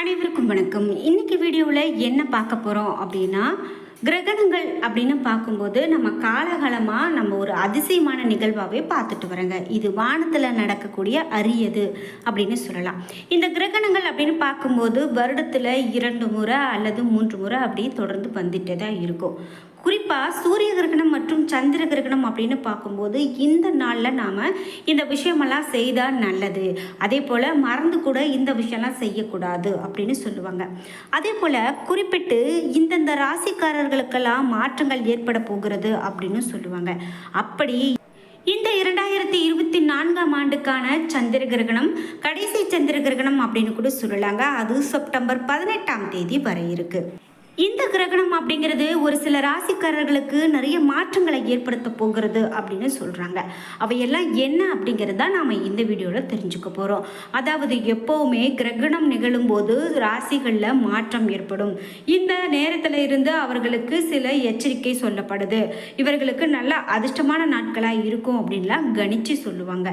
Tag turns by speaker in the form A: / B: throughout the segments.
A: அனைவருக்கும் வணக்கம். இன்னைக்கு வீடியோவில் என்ன பார்க்க போகிறோம் அப்படின்னா கிரகணங்கள் அப்படின்னு பார்க்கும்போது நம்ம காலகாலமாக நம்ம ஒரு அதிசயமான நிகழ்வாகவே பார்த்துட்டு வரோங்க இது வானத்தில் நடக்கக்கூடிய அரியது அப்படின்னு சொல்லலாம். இந்த கிரகணங்கள் அப்படின்னு பார்க்கும்போது வருடத்தில் இரண்டு முறை அல்லது மூன்று முறை அப்படி தொடர்ந்து வந்துட்டே தான் இருக்கும். குறிப்பாக சூரிய கிரகணம் மற்றும் சந்திர கிரகணம் அப்படின்னு பார்க்கும்போது இந்த நாளில் நாம் இந்த விஷயமெல்லாம் செய்தால் நல்லது. அதே போல் மறந்து கூட இந்த விஷயம்லாம் செய்யக்கூடாது அப்படின்னு சொல்லுவாங்க. அதே போல் குறிப்பிட்டு இந்தந்த ராசிக்காரர்களுக்கெல்லாம் மாற்றங்கள் ஏற்பட போகிறது அப்படின்னு சொல்லுவாங்க. அப்படி இந்த இரண்டாயிரத்தி இருபத்தி நான்காம் ஆண்டுக்கான சந்திர கிரகணம் கடைசி சந்திர கிரகணம் அப்படின்னு கூட சொல்லலாங்க. அது செப்டம்பர் பதினெட்டாம் தேதி வரை இருக்குது இந்த கிரகணம் அப்படிங்கிறது ஒரு சில ராசிக்காரர்களுக்கு நிறைய மாற்றங்களை ஏற்படுத்த போகிறது அப்படின்னு சொல்கிறாங்க அவையெல்லாம் என்ன அப்படிங்கிறது தான் நாம் இந்த வீடியோவில் தெரிஞ்சுக்க போகிறோம் அதாவது எப்போவுமே கிரகணம் நிகழும்போது ராசிகளில் மாற்றம் ஏற்படும். இந்த நேரத்தில் இருந்து அவர்களுக்கு சில எச்சரிக்கை சொல்லப்படுது. இவர்களுக்கு நல்ல அதிர்ஷ்டமான நாட்களாக இருக்கும் அப்படின்லாம் கணிச்சு சொல்லுவாங்க.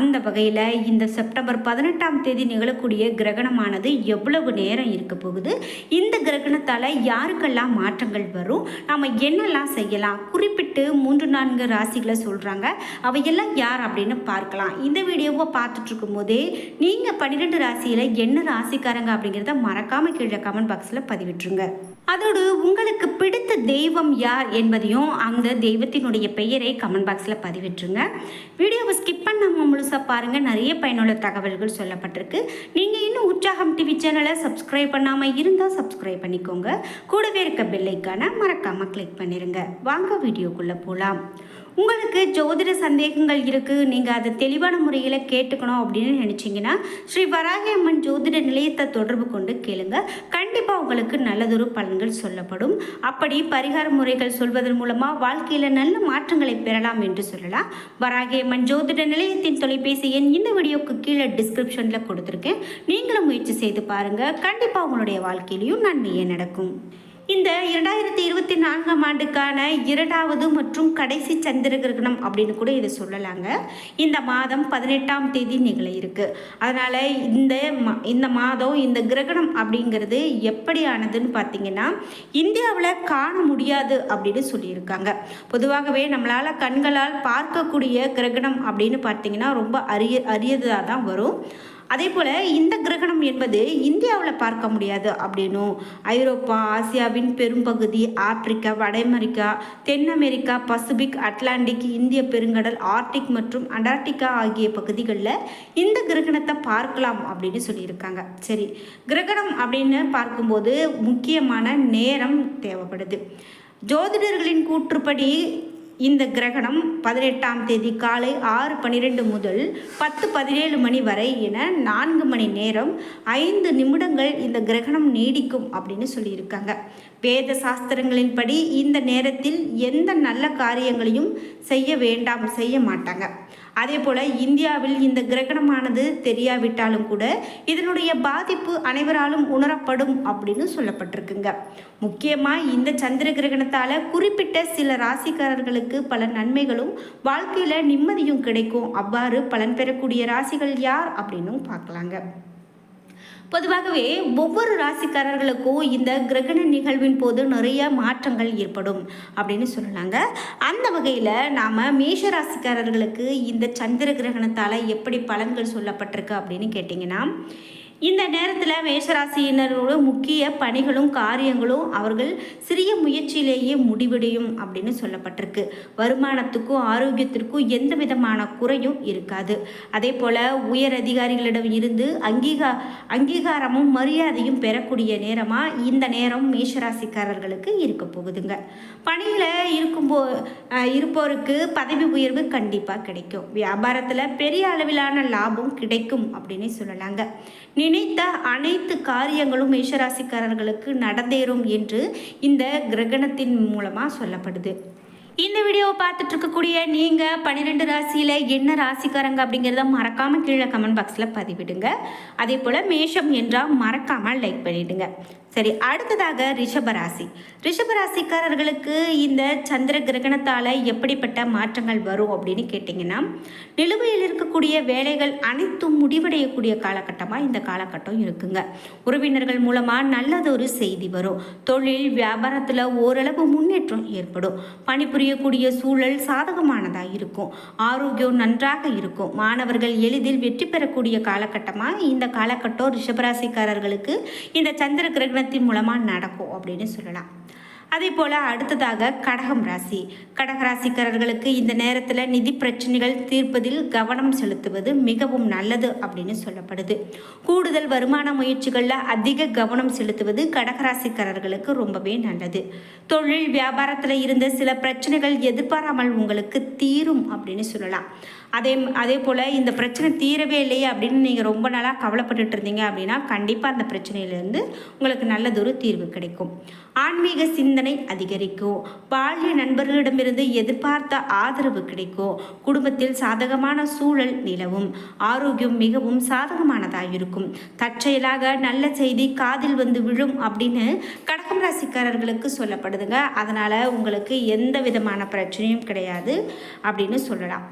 A: அந்த வகையில் இந்த செப்டம்பர் பதினெட்டாம் தேதி நிகழக்கூடிய கிரகணமானது எவ்வளவு நேரம் இருக்க போகுது? இந்த கிரகணத்தால் யாருக்கெல்லாம் மாற்றங்கள் வரும் நாம் என்னெல்லாம் செய்யலாம்? குறிப்பிட்டு மூன்று நான்கு ராசிகளை சொல்கிறாங்க அவையெல்லாம் யார் அப்படின்னு பார்க்கலாம். இந்த வீடியோவை பார்த்துட்ருக்கும் போதே நீங்கள் பன்னிரெண்டு ராசியில் என்ன ராசிக்காரங்க அப்படிங்கிறத மறக்காமல் கீழே கமெண்ட் பாக்ஸில் பதிவிட்டுருங்க. அதோடு உங்களுக்கு பிடித்த தெய்வம் யார் என்பதையும் அந்த தெய்வத்தினுடைய பெயரை கமெண்ட் பாக்ஸில் பதிவிட்டுருங்க. வீடியோவை ஸ்கிப் பண்ணாமல் முழுசாக பாருங்கள் நிறைய பயனுள்ள தகவல்கள் சொல்லப்பட்டிருக்கு. நீங்கள் இன்னும் உற்சாகம் டிவி சேனலை சப்ஸ்கிரைப் பண்ணாமல் இருந்தால் சப்ஸ்கிரைப் பண்ணிக்கோங்க. கூடவே இருக்க பெல்லைக்கான மறக்காமல் கிளிக் பண்ணிடுங்க வாங்க வீடியோக்குள்ளே போகலாம் உங்களுக்கு ஜோதிட சந்தேகங்கள் இருக்குது நீங்கள் அதை தெளிவான முறையில் கேட்டுக்கணும் அப்படின்னு நினச்சிங்கன்னா ஸ்ரீ வராகி அம்மன் ஜோதிட நிலையத்தை தொடர்பு கொண்டு கேளுங்க. கண்டிப்பாக உங்களுக்கு நல்லதொரு பலன்கள் சொல்லப்படும். அப்படி பரிகார முறைகள் சொல்வதன் மூலமாக வாழ்க்கையில் நல்ல மாற்றங்களை பெறலாம் என்று சொல்லலாம். வராகியம்மன் ஜோதிட நிலையத்தின் தொலைபேசி எண் இந்த வீடியோக்கு கீழே டிஸ்கிரிப்ஷனில் கொடுத்துருக்கேன். நீங்களும் முயற்சி செய்து பாருங்கள் கண்டிப்பாக உங்களுடைய வாழ்க்கையிலையும் நன்மையே நடக்கும். இந்த இரண்டாயிரத்தி இருபத்தி நான்காம் ஆண்டுக்கான இரண்டாவது மற்றும் கடைசி சந்திர கிரகணம் அப்படின்னு கூட இதை சொல்லலாங்க. இந்த மாதம் பதினெட்டாம் தேதி நிகழ இருக்கு. அதனால் இந்த இந்த மாதம் இந்த கிரகணம் அப்படிங்கிறது எப்படியானதுன்னு பார்த்தீங்கன்னா இந்தியாவில் காண முடியாது அப்படின்னு சொல்லியிருக்காங்க. பொதுவாகவே நம்மளால் கண்களால் பார்க்கக்கூடிய கிரகணம் அப்படின்னு பார்த்தீங்கன்னா ரொம்ப அரிய அரியதாக தான் வரும். அதே போல் இந்த கிரகணம் என்பது இந்தியாவில் பார்க்க முடியாது அப்படின்னும். ஐரோப்பா ஆசியாவின் பெரும்பகுதி ஆப்பிரிக்கா வட அமெரிக்கா தென் அமெரிக்கா பசிபிக் அட்லாண்டிக் இந்திய பெருங்கடல் ஆர்டிக் மற்றும் அண்டார்டிகா ஆகிய பகுதிகளில் இந்த கிரகணத்தை பார்க்கலாம் அப்படின்னு சொல்லியிருக்காங்க. சரி கிரகணம் அப்படின்னு பார்க்கும்போது முக்கியமான நேரம் தேவைப்படுது. ஜோதிடர்களின் கூற்றுப்படி இந்த கிரகணம் பதினெட்டாம் தேதி காலை ஆறு பன்னிரெண்டு முதல் பத்து பதினேழு மணி வரை என நான்கு மணி நேரம் ஐந்து நிமிடங்கள் இந்த கிரகணம் நீடிக்கும் அப்படின்னு சொல்லியிருக்காங்க. வேத சாஸ்திரங்களின்படி இந்த நேரத்தில் எந்த நல்ல காரியங்களையும் செய்ய வேண்டாம் செய்ய மாட்டாங்க. அதே போல் இந்தியாவில் இந்த கிரகணமானது தெரியாவிட்டாலும் கூட இதனுடைய பாதிப்பு அனைவராலும் உணரப்படும் அப்படின்னு சொல்லப்பட்டிருக்குங்க. முக்கியமாக இந்த சந்திர கிரகணத்தால் குறிப்பிட்ட சில ராசிக்காரர்களுக்கு பல நன்மைகளும் வாழ்க்கையில் நிம்மதியும் கிடைக்கும். அவ்வாறு பலன் பெறக்கூடிய ராசிகள் யார் அப்படின்னும் பார்க்கலாங்க. பொதுவாகவே ஒவ்வொரு ராசிக்காரர்களுக்கும் இந்த கிரகண நிகழ்வின் போது நிறைய மாற்றங்கள் ஏற்படும் அப்படின்னு சொல்லலாங்க. அந்த வகையில் நாம் மேஷ ராசிக்காரர்களுக்கு இந்த சந்திர கிரகணத்தால் எப்படி பலன்கள் சொல்லப்பட்டிருக்கு அப்படின்னு கேட்டிங்கன்னா இந்த நேரத்தில் மேஷராசியினரோட முக்கிய பணிகளும் காரியங்களும் அவர்கள் சிறிய முயற்சியிலேயே முடிவடையும் அப்படின்னு சொல்லப்பட்டிருக்கு. வருமானத்துக்கும் ஆரோக்கியத்திற்கும் எந்த விதமான குறையும் இருக்காது. அதே போல் உயர் அதிகாரிகளிடம் இருந்து அங்கீகா அங்கீகாரமும் மரியாதையும் பெறக்கூடிய நேரமாக இந்த நேரம் மேஷராசிக்காரர்களுக்கு இருக்க போகுதுங்க. பணியில் இருக்கும்போ இருப்போருக்கு பதவி உயர்வு கண்டிப்பாக கிடைக்கும். வியாபாரத்தில் பெரிய அளவிலான லாபம் கிடைக்கும் அப்படின்னு சொல்லலாங்க. நினைத்த அனைத்து காரியங்களும் மேஷராசிக்காரர்களுக்கு நடந்தேறும் என்று இந்த கிரகணத்தின் மூலமாக சொல்லப்படுது. இந்த வீடியோவை பார்த்துட்டு இருக்கக்கூடிய நீங்கள் பன்னிரெண்டு ராசியில் என்ன ராசிக்காரங்க அப்படிங்கிறத மறக்காமல் கீழே கமெண்ட் பாக்ஸில் பதிவிடுங்க. அதே போல் மேஷம் என்றால் மறக்காமல் லைக் பண்ணிடுங்க. சரி அடுத்ததாக ரிஷபராசி ரிஷபராசிக்காரர்களுக்கு இந்த சந்திர கிரகணத்தால் எப்படிப்பட்ட மாற்றங்கள் வரும் அப்படின்னு கேட்டிங்கன்னா நிலுவையில் இருக்கக்கூடிய வேலைகள் அனைத்தும் முடிவடையக்கூடிய காலகட்டமாக இந்த காலகட்டம் இருக்குங்க. உறவினர்கள் மூலமாக நல்லதொரு செய்தி வரும். தொழில் வியாபாரத்தில் ஓரளவு முன்னேற்றம் ஏற்படும். புரியக்கூடிய சூழல் சாதகமானதாக இருக்கும். ஆரோக்கியம் நன்றாக இருக்கும். மாணவர்கள் எளிதில் வெற்றி பெறக்கூடிய காலகட்டமாக இந்த காலகட்டம் ரிஷபராசிக்காரர்களுக்கு இந்த சந்திர கிரகணத்தின் மூலமாக நடக்கும் அப்படின்னு சொல்லலாம். அதே போல் அடுத்ததாக கடகம் ராசி. கடக ராசிக்காரர்களுக்கு இந்த நேரத்தில் நிதி பிரச்சனைகள் தீர்ப்பதில் கவனம் செலுத்துவது மிகவும் நல்லது அப்படின்னு சொல்லப்படுது. கூடுதல் வருமான முயற்சிகளில் அதிக கவனம் செலுத்துவது கடகராசிக்காரர்களுக்கு ரொம்பவே நல்லது. தொழில் வியாபாரத்தில் இருந்த சில பிரச்சனைகள் எதிர்பாராமல் உங்களுக்கு தீரும் அப்படின்னு சொல்லலாம். அதே அதே போல் இந்த பிரச்சனை தீரவே இல்லையே அப்படின்னு நீங்கள் ரொம்ப நாளாக கவலைப்பட்டுட்டு இருந்தீங்க அப்படின்னா கண்டிப்பாக அந்த பிரச்சனையிலேருந்து உங்களுக்கு நல்லதொரு தீர்வு கிடைக்கும். ஆன்மீக சிந்தனை அதிகரிக்கும். பால்ய நண்பர்களிடமிருந்து எதிர்பார்த்த ஆதரவு கிடைக்கும். குடும்பத்தில் சாதகமான சூழல் நிலவும். ஆரோக்கியம் மிகவும் சாதகமானதாக இருக்கும் தற்செயலாக நல்ல செய்தி காதில் வந்து விழும் அப்படின்னு கடகம் ராசிக்காரர்களுக்கு சொல்லப்படுதுங்க. அதனால் உங்களுக்கு எந்த விதமான பிரச்சனையும் கிடையாது அப்படின்னு சொல்லலாம்.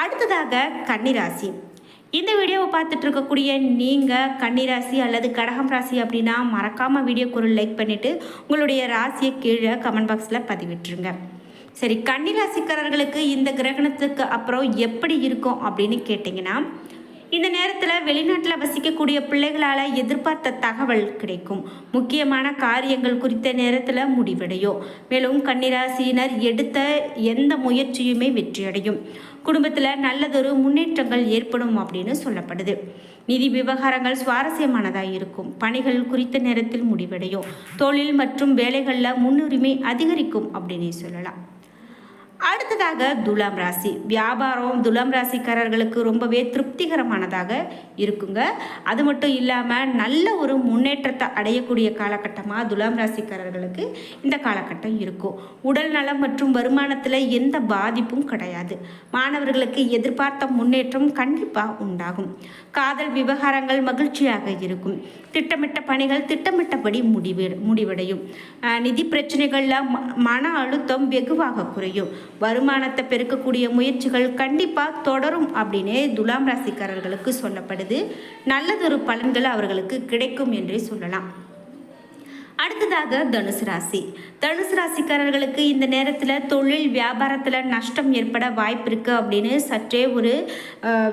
A: அடுத்ததாக கன்னிராசி. இந்த வீடியோவை பார்த்துட்டு இருக்கக்கூடிய நீங்கள் கன்னிராசி அல்லது கடகம் ராசி அப்படின்னா மறக்காமல் வீடியோக்கு ஒரு லைக் பண்ணிவிட்டு உங்களுடைய ராசியை கீழே கமெண்ட் பாக்ஸில் பதிவிட்டுருங்க. சரி கன்னிராசிக்காரர்களுக்கு இந்த கிரகணத்துக்கு அப்புறம் எப்படி இருக்கும் அப்படின்னு கேட்டிங்கன்னா இந்த நேரத்தில் வெளிநாட்டில் வசிக்கக்கூடிய பிள்ளைகளால் எதிர்பார்த்த தகவல் கிடைக்கும். முக்கியமான காரியங்கள் குறித்த நேரத்தில் முடிவடையும். மேலும் கன்னிராசியினர் எடுத்த எந்த முயற்சியுமே வெற்றியடையும். குடும்பத்தில் நல்லதொரு முன்னேற்றங்கள் ஏற்படும் அப்படின்னு சொல்லப்படுது. நிதி விவகாரங்கள் சுவாரஸ்யமானதாக இருக்கும். பணிகள் குறித்த நேரத்தில் முடிவடையும். தொழில் மற்றும் வேலைகளில் முன்னுரிமை அதிகரிக்கும் அப்படின்னு சொல்லலாம். அடுத்ததாக துலாம் ராசி. வியாபாரம் துலாம் ராசிக்காரர்களுக்கு ரொம்பவே திருப்திகரமானதாக இருக்குங்க. அது மட்டும் இல்லாமல் நல்ல ஒரு முன்னேற்றத்தை அடையக்கூடிய காலகட்டமாக துலாம் ராசிக்காரர்களுக்கு இந்த காலகட்டம் இருக்கும். உடல் நலம் மற்றும் வருமானத்தில் எந்த பாதிப்பும் கிடையாது. மாணவர்களுக்கு எதிர்பார்த்த முன்னேற்றம் கண்டிப்பாக உண்டாகும். காதல் விவகாரங்கள் மகிழ்ச்சியாக இருக்கும். திட்டமிட்ட பணிகள் திட்டமிட்டபடி முடிவு முடிவடையும். நிதி பிரச்சனைகளில் மன அழுத்தம் வெகுவாக குறையும். வருமானத்தை பெருக்கக்கூடிய முயற்சிகள் கண்டிப்பாக தொடரும் அப்படின்னே துலாம் ராசிக்காரர்களுக்கு சொல்லப்படுது. நல்லதொரு பலன்கள் அவர்களுக்கு கிடைக்கும் என்றே சொல்லலாம். அடுத்ததாக தனுசு ராசி. தனுசு ராசிக்காரர்களுக்கு இந்த நேரத்தில் தொழில் வியாபாரத்தில் நஷ்டம் ஏற்பட வாய்ப்பு இருக்குது அப்படின்னு சற்றே ஒரு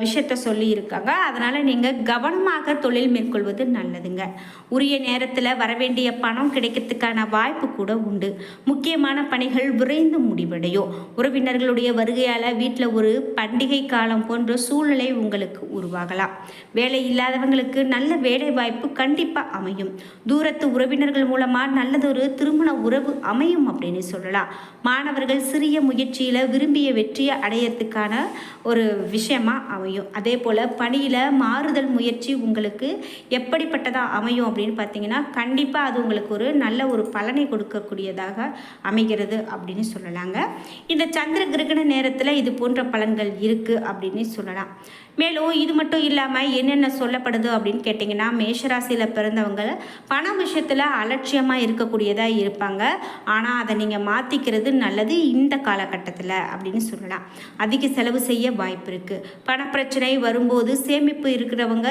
A: விஷயத்த சொல்லியிருக்காங்க. அதனால் நீங்கள் கவனமாக தொழில் மேற்கொள்வது நல்லதுங்க. உரிய நேரத்தில் வரவேண்டிய பணம் கிடைக்கிறதுக்கான வாய்ப்பு கூட உண்டு. முக்கியமான பணிகள் விரைந்து முடிவடையும். உறவினர்களுடைய வருகையால் வீட்டில் ஒரு பண்டிகை காலம் போன்ற சூழ்நிலை உங்களுக்கு உருவாகலாம். வேலை இல்லாதவங்களுக்கு நல்ல வேலை வாய்ப்பு கண்டிப்பாக அமையும். தூரத்து உறவினர்கள் மூலமாக நல்லதொரு திருமண உறவு அமையும் அப்படின்னு சொல்லலாம். மாணவர்கள் சிறிய முயற்சியில் விரும்பிய வெற்றியை அடையிறதுக்கான ஒரு விஷயமா அமையும். அதே போல் பணியில் மாறுதல் முயற்சி உங்களுக்கு எப்படிப்பட்டதாக அமையும் அப்படின்னு பார்த்தீங்கன்னா கண்டிப்பாக அது உங்களுக்கு ஒரு நல்ல ஒரு பலனை கொடுக்கக்கூடியதாக அமைகிறது அப்படின்னு சொல்லலாங்க. இந்த சந்திர கிரகண நேரத்தில் இது போன்ற பலன்கள் இருக்குது அப்படின்னு சொல்லலாம். மேலும் இது மட்டும் இல்லாமல் என்னென்ன சொல்லப்படுது அப்படின்னு கேட்டிங்கன்னா மேஷராசியில் பிறந்தவங்க பண விஷயத்தில் அலட்சியமாக இருக்கக்கூடியதாக இருப்பாங்க. ஆனால் அதை நீங்கள் மாற்றிக்கிறது நல்லது இந்த காலகட்டத்தில் அப்படின்னு சொல்லலாம். அதிக செலவு செய்ய வாய்ப்பு இருக்குது பணப்பிரச்சனை வரும்போது சேமிப்பு இருக்கிறவங்க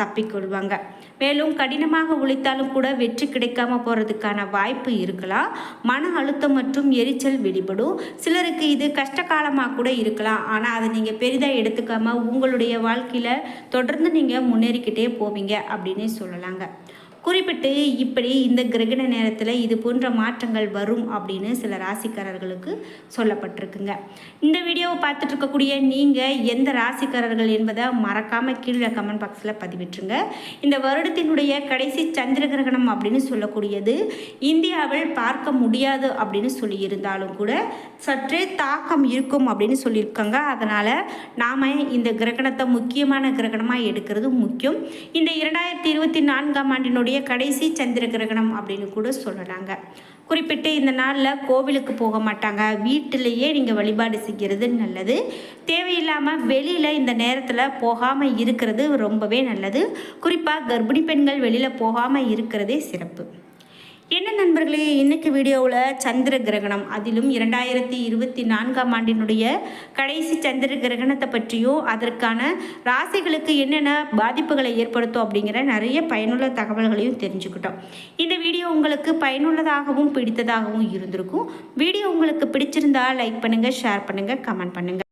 A: தப்பிக்கொள்வாங்க மேலும் கடினமாக உழைத்தாலும் கூட வெற்றி கிடைக்காம போகிறதுக்கான வாய்ப்பு இருக்கலாம். மன அழுத்தம் மற்றும் எரிச்சல் வெளிப்படும். சிலருக்கு இது கஷ்ட காலமாக கூட இருக்கலாம். ஆனால் அதை நீங்கள் பெரிதாக எடுத்துக்காமல் உங்களுடைய வாழ்க்கையில் தொடர்ந்து நீங்கள் முன்னேறிக்கிட்டே போவீங்க அப்படின்னே சொல்லலாங்க. குறிப்பிட்டு இப்படி இந்த கிரகண நேரத்தில் இது போன்ற மாற்றங்கள் வரும் அப்படின்னு சில ராசிக்காரர்களுக்கு சொல்லப்பட்டிருக்குங்க. இந்த வீடியோவை பார்த்துட்டு இருக்கக்கூடிய நீங்கள் எந்த ராசிக்காரர்கள் என்பதை மறக்காமல் கீழே கமெண்ட் பாக்ஸில் பதிவிட்டுருங்க. இந்த வருடத்தினுடைய கடைசி சந்திர கிரகணம் அப்படின்னு சொல்லக்கூடியது இந்தியாவில் பார்க்க முடியாது அப்படின்னு சொல்லியிருந்தாலும் கூட சற்றே தாக்கம் இருக்கும் அப்படின்னு சொல்லியிருக்காங்க. அதனால் நாம் இந்த கிரகணத்தை முக்கியமான கிரகணமாக எடுக்கிறது முக்கியம். இந்த இரண்டாயிரத்தி இருபத்தி நான்காம் ஆண்டினுடைய மாண்டினுடைய கடைசி சந்திர கிரகணம் அப்படின்னு கூட சொல்லலாங்க. குறிப்பிட்டு இந்த நாளில் கோவிலுக்கு போக மாட்டாங்க. வீட்டிலேயே நீங்கள் வழிபாடு செய்கிறது நல்லது. தேவையில்லாமல் வெளியில் இந்த நேரத்தில் போகாமல் இருக்கிறது ரொம்பவே நல்லது. குறிப்பாக கர்ப்பிணி பெண்கள் வெளியில் போகாமல் இருக்கிறதே சிறப்பு. என்ன நண்பர்களே இன்னைக்கு வீடியோவில் சந்திர கிரகணம். அதிலும் இரண்டாயிரத்தி இருபத்தி நான்காம் ஆண்டினுடைய கடைசி சந்திர கிரகணத்தை பற்றியும் அதற்கான ராசிகளுக்கு என்னென்ன பாதிப்புகளை ஏற்படுத்தும் அப்படிங்கிற நிறைய பயனுள்ள தகவல்களையும் தெரிஞ்சுக்கிட்டோம். இந்த வீடியோ உங்களுக்கு பயனுள்ளதாகவும் பிடித்ததாகவும் இருந்திருக்கும். வீடியோ உங்களுக்கு பிடிச்சிருந்தா லைக் பண்ணுங்கள் ஷேர் பண்ணுங்கள் கமெண்ட் பண்ணுங்கள்